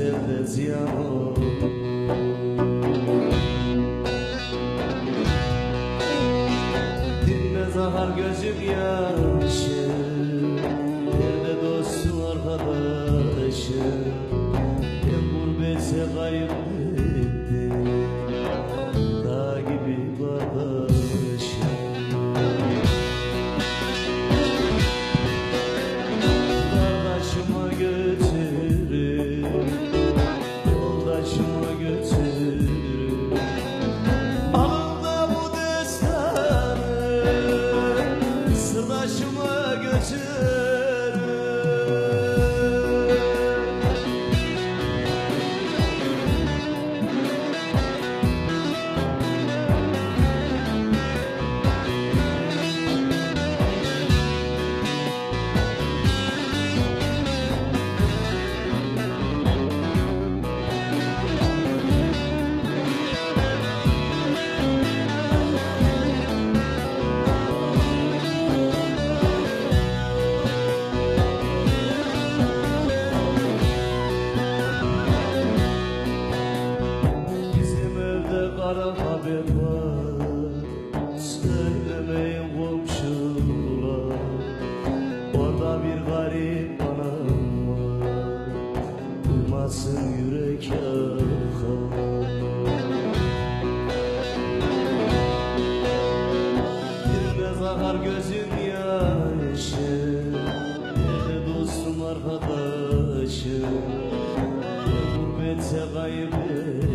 olur to kara haber var. Söylemeyin komşular. Orada bir garip anam var. Duymasın yürek yakar. Girmez akar gözün yaşı Nerede dostum arkadaşım. Gurbete kaybettim